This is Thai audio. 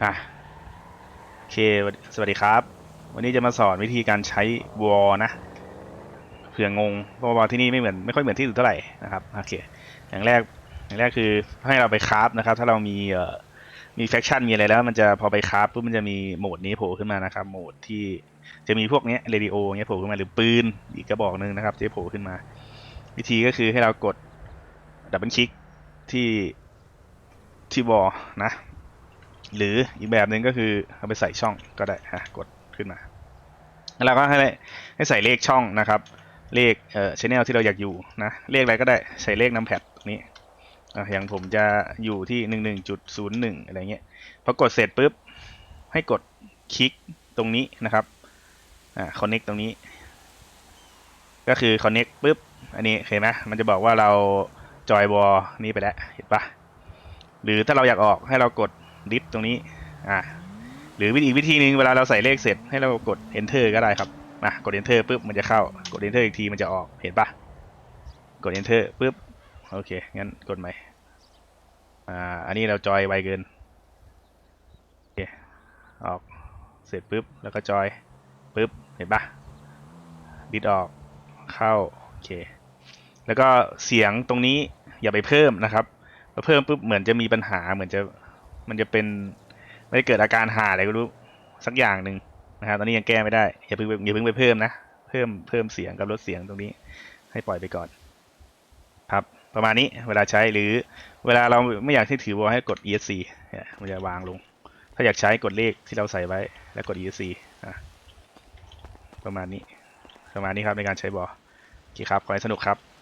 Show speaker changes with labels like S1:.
S1: อะโอเคสวัสดีครับ วันนี้จะมาสอนวิธีการใช้วอลนะเผื่องงเพราะว่าที่นี่ไม่เหมือนไม่ค่อยเหมือนที่อื่นเท่าไหร่นะครับโอเคอย่างแรกอย่างแรกคือให้เราไปคราฟนะครับ ถ้าเรามีเอ่อมีแฟคชั่นมีอะไรแล้ว มันจะพอไปคราฟปุ๊บมันจะมีโหมดนี้โผล่ขึ้นมานะครับโหมดที่จะมีพวกนี้เรดิโอเงี้ยโผล่ขึ้นมาหรือปืนอีกกระบอกหนึ่งนะครับที่โผล่ขึ้นมา วิธีก็คือให้เรากดดับเบิลคลิกที่ที่วอลนะ หรืออีกแบบหนึ่งก็คือเอาไปใส่ช่องก็ได้ฮะกดขึ้นมา แล้วเราก็ให้ให้ใส่เลขช่องนะครับ เลขเอ่อชแนลที่เราอยากอยู่นะเลขอะไรก็ได้ใส่เลขนำแพดนี้อะอย่างผมจะอยู่ที่หนึ่งหนึ่งจุดศูนย์หนึ่งอะไรเงี้ยพอกดเสร็จปุ๊บให้กดคลิกตรงนี้นะครับอ่า connect ตรงนี้ ก็คือ connect ปุ๊บอันนี้เห็นไหมมันจะบอกว่าเราจอยวอลนี้ไปแล้วเห็นปะหรือถ้าเราอยากออกให้เรากด ดิสตรงนี้อ่าหรือวิธีอีกวิธีหนึงเวลาเราใส่เลขเสร็จให้เรากด enter ก็ได้ครับอะกด enter ปุ๊บมันจะเข้ากด enter อีกทีมันจะออกเห็นปะกด enter ปุ๊บโอเคงั้นกดใหม่อ่าอันนี้เราจอยไวเกินโอเคออกเสร็จปุ๊บแล้วก็จอยปุ๊บเห็นปะดิสออกเข้าโอเคแล้วก็เสียงตรงนี้อย่าไปเพิ่มนะครับพอเพิ่มปุ๊บเหมือนจะมีปัญหาเหมือนจะ มันจะเป็นไม่เกิดอาการหาอะไรก็รู้สักอย่างหนึ่งนะครับตอนนี้ยังแก้ไม่ได้อย่าเพิ่งอย่าเพิ่งไปเพิ่มนะเพิ่มเพิ่มเสียงกับลดเสียงตรงนี้ ให้ปล่อยไปก่อนครับประมาณนี้เวลาใช้หรือเวลาเราไม่อยากที่ถือวอลให้กด esc เนี่ยมันจะวางลง ถ้าอยากใช้กดเลขที่เราใส่ไว้แล้วกด esc อะประมาณนี้ประมาณนี้ครับในการใช้บอลโอเคครับขอให้สนุกครับ